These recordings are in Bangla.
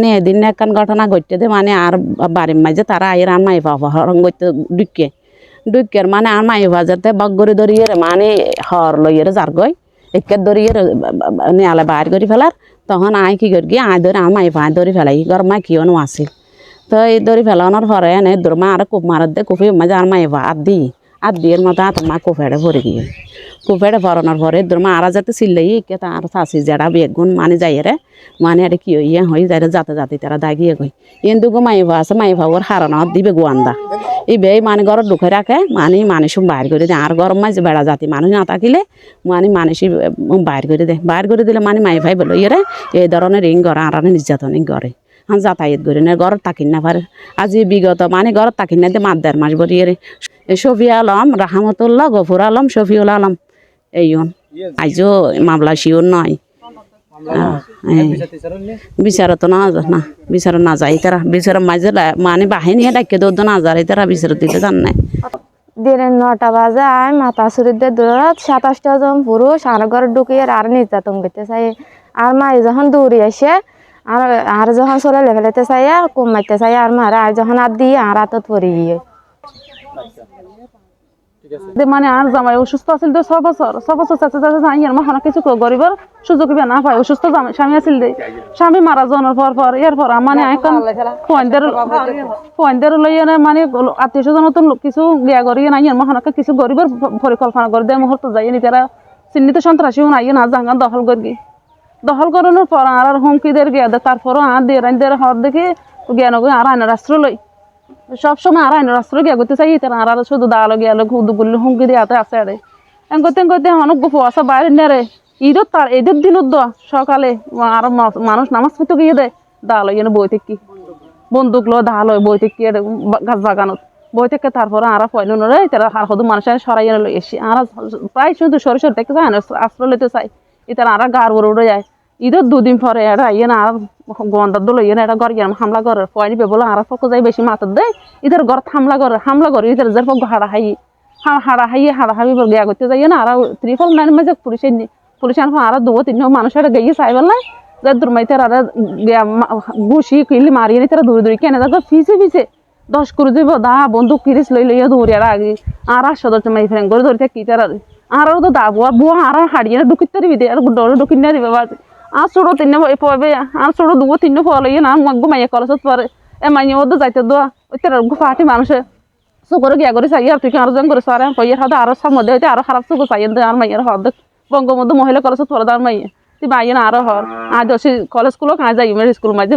মানে এদিন একখান ঘটনা ঘটতে দে মানে আর বাড়ির মাঝে তারা আইর আর মাই বাবা হরং করতে ডুকে ডুকের মানে আর মাই বাজারতে বগরি ধরিয়ে মানে হর লইয়ে যার গই, একে ধরিয়ে নিয়ালে বাইর করে ফেলার। তখন আই কি করি, আই ধরে আর মাই ভাই ধরে ফেলাই গর মা কিয় নো আসিল তো এই ধরে ফেলানোর পরে এনে দূর মা আর কুপ মারার দে কুপি মাঝে আর মাই বা আর দি আর দিয়ের মতো আর মা কুফেড়ে ভরে গিয়ে। কুফেড়ে ভরানোর পরে দূর মা আর যাতে সিল্লাই কে তার শাশি জেড়া বেগুন মানে যাই রে মানে আর কি ইয়ে হই যাই যাতে যাতে তারা দাগিয়ে গই কিন্তু মাই ভা আছে, মাই ভাবর হারানো দিবে গোয়ান্দা। এই বে মানে ঘর ঢুকে রাখে মানে মানুষ বাইর করে দেয় আর গরম মাঝে বেড়া জাতি, মানুষ না থাকিলে মানে মানুষই বাইর করে দেয় বাইর করে দিলে মানে মাই ভাই বলো ইয়ে এই ধরনের রিং ঘর আর নির্যাতন করে যাতায়াত করি না ঘর তাকিন না পারে আজি বিগত মানে ঘর তাকিন না দিয়ে মাত দেড় মাস এরে। শফিয়া আলম, রাহামতুল্লাহ, গফুর আলম, শফিউল আলম এইন আইজো মামলা শিওর নয়। আহ, এই। বিচারত না না বিচার না যাই তারা। বিচার মাঝে মানে বাহিনী ডাকে দৌদ না যাই তারা বিচার দিতে জান নাই। দিনের নটা বাজে আয় মাথা চুরিতে দূরত সাতাশটা জন পুরুষ আর ঘর ঢুকিয়ে আর নির্যাতন করতে চাই আর মাই যখন দৌড়ি আসে আর আর যখন চলে লেভেলেতে চাই কমাইতে চাই আর মারা আর যখন আর দিয়ে আর হাতত পড়ে গিয়ে। মানে আর জামাই অসুস্থ আছিল তো ছ বছর। ছ বছর চাচা চাচা যাই আর মাহানা কিছু গরিবের সুযোগ বিয়া না পায়। অসুস্থ জামাই স্বামী আছিল দে। স্বামী মারা যাওয়ার পর পর এর পর মানে এখন ফোনদের ফোনদের লই এনে মানে আত্মীয় স্বজন নতুন কিছু গিয়া করি নাই আর মাহানাকে কিছু গরিবের পরিকল্পনা করে দেয় মুহূর্ত যাই নি তারা চিহ্নিত সন্ত্রাসীও নাই না জাঙ্গান দখল করি দখল করানোর পর আর আর হুমকিদের গিয়া দে। তারপরও আর দিয়ে রাইনদের হর দেখে জ্ঞান আর আইনের রাষ্ট্র লই সবসময় আর আইনের রাষ্ট্র গিয়া করতে চাই তারা আর আর শুধু দাঁড়াল গিয়া হুদু বললে হুমকি দিয়ে হাতে আছে আরে। এন করতে করতে অনেক গপ আছে বাইরে নেরে ঈদত তার, ঈদের দিনত দোয়া, সকালে আর মানুষ নামাজ পড়তে গিয়ে দেয় দাঁড়াল ইয়ে বই থেকে। বন্দুক লো দাঁড়াল বই থেকে গাছ বাগানত। বই থেকে তারপরে আর পয়লো নরে তারা আর হদু মানুষের সরাই এনে লই এসে আর প্রায় শুধু সরে সরে দেখতে চায় আশ্রয় লইতে চাই ইতার আর গার উড়ে উড়ে যায়। ঈদের দুদিন পরে এটা ইয়ে না আর গন্ধার দল ইয়ে এটা ঘর গিয়ে হামলা করে পয়নি বেবলো আর পক্ষ যাই বেশি মাথার দেয়। ইতার ঘর হামলা করে হামলা করে ইতার যার পক্ষ হাড়া হাই হাড়া হাইয়ে হাড়া হাবি গিয়া করতে যাই না। আর ত্রিফল নাইন মাঝে পুলিশে পুলিশে আর দু তিন মানুষ এটা গিয়ে চাইবেল নাই যার দুর্মাইতে আর গিয়া ঘুষি, কিলি নি তারা দূরে দূরে কেনে দেখো ফিসে ফিসে। দশ করে দিব, দা বন্দুক কিরিস লই লইয়া দৌড়ে আর আগে। আর আর সদস্য মাই ফ্রেং করে ধরে থাকি তার। আর তো দা, বুয়া বুয়া, আর হাড়িয়ে ঢুকিতে দিবি আর ডরে ঢুকিন দিবে ছোটো তিন পবে আর ছোটো দুবো তিন ফল ইয়ে না মগ মাইয়া কলেজত পরে এ মাইয়া ওদের যাইতে দোয়া ওই তার ফাটি মানুষে চকুরে গিয়া করে চাই আর তুই আর জন করে সারে কইয়ার হাতে আরও সামনে হইতে আরও খারাপ চকু চাই আর মাইয়ার হদ বঙ্গবন্ধু মহিলা কলেজত পরে দার মাইয়া তুই মাইয়া না আরও হর আজ দশি কলেজ স্কুলও কাজ যাই মেরে স্কুল মাঝে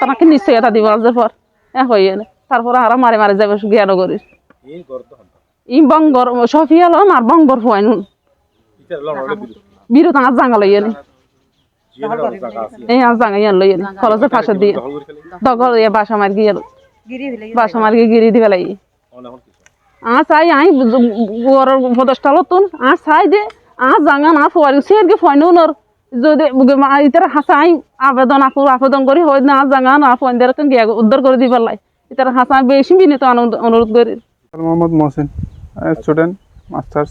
তাকে নিশ্চয় এটা দিব আজ পর এ হইয়ে তারপরে আরও মারে মারে যাবে জ্ঞান করিস ই বঙ্গর সফিয়া লম আর বঙ্গর ফুয়াই নুন বিরু তাঙার জাঙ্গা লইয়ে নি এই ইয়ান লইয়ে নি কলেজের পাশে দিয়ে দখল ইয়ে বাসা মার গিয়ে বাসা মার গিয়ে গিরি দিবে লাগি আ চাই আই গোর পদষ্টা লতুন। আ চাই দে আ জাঙ্গা না ফুয়ারি। সের গে ফয়নো নর যদি ইতার হাসা আই আবেদন আকু আবেদন করি হয় না জাঙ্গা না ফয়নদের কেন গিয়া উদ্ধার করে দিবার লাই। ইতার হাসা বেশি বিনীত অনু- অনুরোধ করি। Mohammad Mohsin student masters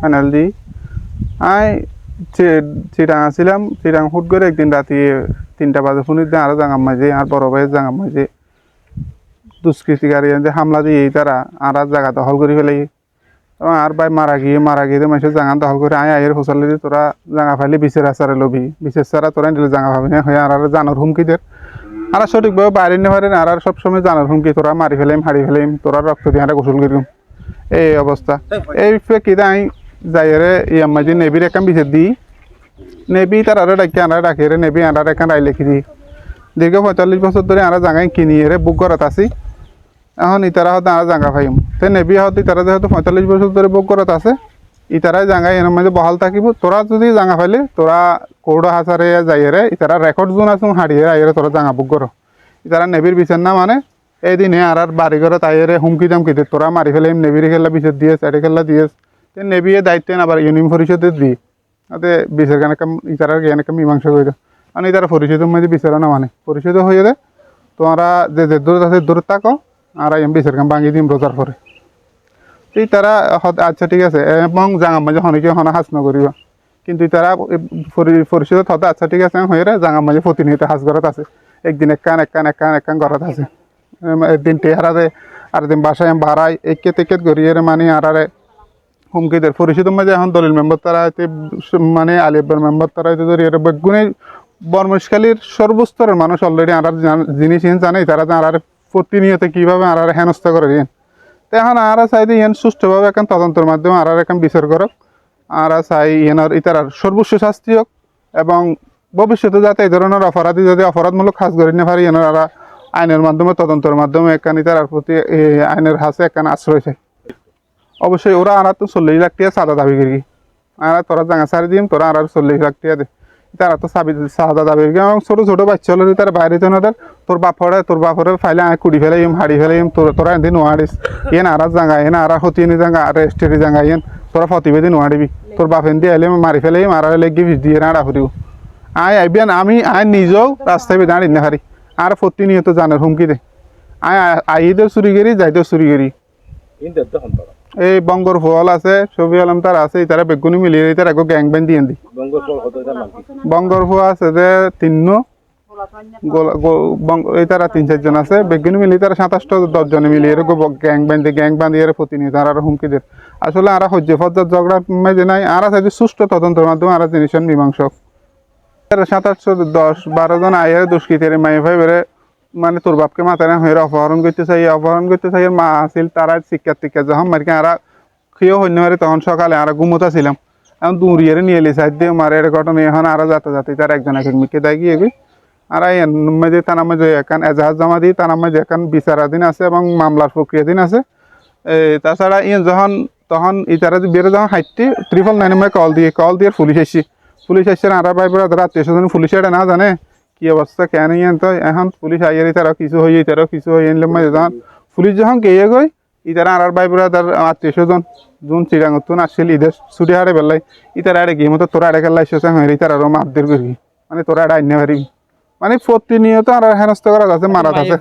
final দি আই চিটাং আসছিলাম চিটাং হুট করে একদিন রাতে তিনটা বাজে শুনির দিন আরও জাঙাম মাঝে আর বড় ভাইয়ের জাঙাম মাঝে দুষ্কৃতিকারী যে হামলা দিয়ে তারা, আর আর জায়গা দখল করে এবং আর ভাই মারা গিয়ে মারা গিয়ে মানুষের জাঙা দখল করে, আয় আয়ের হোসালে দিয়ে তোরা জাঙা ফাইলে বিশের আচারে লবি। বিশেষ ছাড়া তোরা নিলে জাঙা ভাবি না, হয়ে আর আর জানোর হুমকিদের আর সঠিকভাবে বাইরে নিতে পারেন আর আর সবসময় জানার হুমকি, তোরা মারি ফেলাইম, হারি ফেলাইম, তোরা রক্ত দিয়ে হারা গোসল করিম। এই অবস্থা। এই প্রেক্ষিতে আমি যাইরে ইয়ার মাঝে নেবির একান বিচার দিই নেবি তার আরও ডাকি আনারা ডাকি রে নেবি আনারা একান রায় লিখি দিই দীর্ঘ পঁয়তাল্লিশ বছর ধরে আনা জাঙ্গাই কিনি রে বুক করত আছি। এখন ইতারা হতে আনা জাঙ্গা পাইম। তে নেবি হতে ইতারা যেহেতু পঁয়তাল্লিশ বছর ধরে বুক করত আছে ইতারাই জাঙ্গাই এর মাঝে বহাল থাকিব। তোরা যদি জাঙ্গা পাইলে তোরা কৌড়া হাসারে যাইরে ইতারা রেকর্ড জোন আছে হারিয়ে আইরে তোরা জাঙ্গা বুক করো ইতারা নেবির বিচার না মানে এইদিনে আর আর বাড়ি ঘরে তাইরে হুমকি দামকি দে তোরা মারি ফেলাইম নেবির খেলা বিচার দিয়ে সাইডে খেলা দিয়ে। তে নেবিয়ে দায়িত্ব আবার ইউনিয়ন পরিষদের দি। তাতে বিচার কেন ইতারার জ্ঞান মীমাংসা করে দাও। কারণ ইতারা পরিষদের মধ্যে বিচার না মানে পরিষদ হয়ে দে তোমরা যে যে দূর আছে দূর থাকো আর আমি বিচার কাম ভাঙি দিম রোজার পরে এই তারা আচ্ছা ঠিক আছে। এবং জাঙা মাঝে হনিকে হনা হাস নকরিবা কিন্তু তারা পরিষদত হতে আচ্ছা ঠিক আছে হয়ে জাঙা মাঝে প্রতিনিয়ত হাজ ঘরত আছে। একদিন একখান একখান একখান একখান ঘরত আছে। এম, একদিন টেহারা দে আর দিন বাসায় বাড়াই একে তেকে গড়িয়ে মানে আরারে হুমকিদের পরিষদের মাঝে এখন দলিল মেম্বার তারা হয়তো মানে আলিয়াব্বার মেম্বার তারা হয়তো ধরি এটা বেগুনে বর্মশখালীর সর্বস্তরের মানুষ অলরেডি আর জিনিস ইন জানে তারা আর প্রতিনিয়ত কীভাবে আর হেনস্থা করে দিন তো এখন আর চাইতে ইয়েন সুষ্ঠুভাবে এখন তদন্তের মাধ্যমে আর এখন বিচার করক। আর চাই ইয়েনার ইতার সর্বোচ্চ শাস্তি হোক এবং ভবিষ্যতে যাতে এই ধরনের অপরাধী যদি অপরাধমূলক কাজ করে না পারে ইয়েনার আইনের মাধ্যমে, তদন্তের মাধ্যমে একখান ইতার প্রতি আইনের হাসে একখান আশ্রয় চাই। অবশ্যই ওরা আর তো চল্লিশ লাখ টাকা সাদা দাবি করি। আর তোরা জাঙা সারি দিম, তোরা আর চল্লিশ লাখ টাকা দে। তারা তো সাবি সাদা দাবি করি। এবং ছোটো ছোটো বাচ্চা হলে তারা বাইরে তো ওদের তোর বাপরে তোর বাপরে ফাইলে আয়, কুড়ি ফেলে ইম, হাড়ি ফেলে ইম, তোর তোরা এদিন নোয়ারিস এন আর জাঙ্গা এন আর জাঙ্গা, আর স্টেরি জাঙ্গা, এন তোরা ফতিবেদি নোয়ারিবি তোর বাপ এন দিয়ে এলে মারি ফেলে ইম, আর লেগে বিষ দিয়ে আড়া ফুরিব। আয় আইবিয়ান আমি, আয় নিজেও রাস্তায় আড়ি না হারি। আর প্রতিনিয়ত জানের হুমকি দে। আয় আইদের চুরি করি যাইতেও চুরি করি। এই বঙ্গর ফল আছে ছবি আলম তার আছে তারা বেগুনি মিলিয়ে তার একো গ্যাং ব্যান দিয়ে দি বঙ্গর ফল আছে যে তিন্ন তারা তিন চারজন আছে বেগুনি মিলিয়ে তারা সাতাশটা দশজনে মিলিয়ে এরকম গ্যাং বান্ধে গ্যাং বান্ধিয়ে প্রতিনিয়ত আর হুমকি দিয়ে। আসলে আর সহ্য ফজ্জার ঝগড়া মেজে নাই আর আছে সুষ্ঠু তদন্তের মাধ্যমে আর জিনিসের মীমাংস সাতাশশো দশ বারো জন আয়ের দুষ্কৃতের মাই ভাই বেড়ে মানে তোর বাপকে মাথায় না হয়ে অপহরণ করতে চাই অপহরণ করতে চাই মা আছিল, তারা শিক্ষার টিকা যখন মারকে আর খেয়েও হইতে পারে তখন সকালে আর ঘুমোতা ছিলাম এখন দূরিয়ে নিয়ে এলি, সাইড দিয়ে মারে এটা ঘটনা এখন আর যাতে যাতে, তার একজন এক মিকে দেয় গিয়ে গই আর মাঝে তার মাঝে এখন এজাহাজ জমা দিই তার মাঝে এখন বিচারাধীন আছে এবং মামলার প্রক্রিয়াধীন আছে। তাছাড়া ইয়ে যখন, তখন ইতারা বেরো যখন হাইটটি ত্রিপল নাইনে কল দিয়ে কল দিয়ে পুলিশ এসছি পুলিশ এসছে আর ভাই বেড়া আত্মীয় স্বজন পুলিশ এটা না জানে কি অবস্থা? কেন তো এখন পুলিশ আইয়ার তারা কিছু হয়ে তারা কিছু হয়ে এনলে মানে যখন পুলিশ যখন গিয়ে গই ইতারা আর ভাই বুড়া তার আত্মীয় স্বজন যোন চিরাঙতুন আসছিল, ঈদের ছুটি হারে বেলাই তারা আড়ে গিয়ে মতো তোরা আড়ে খেলা এসেছে হয়ে তারা আরও মারদের করি। মানে তোরা আড়ে আইনে পারিবি মানে প্রতিনিয়ত আর হেনস্থ করা যাচ্ছে মারা যাচ্ছে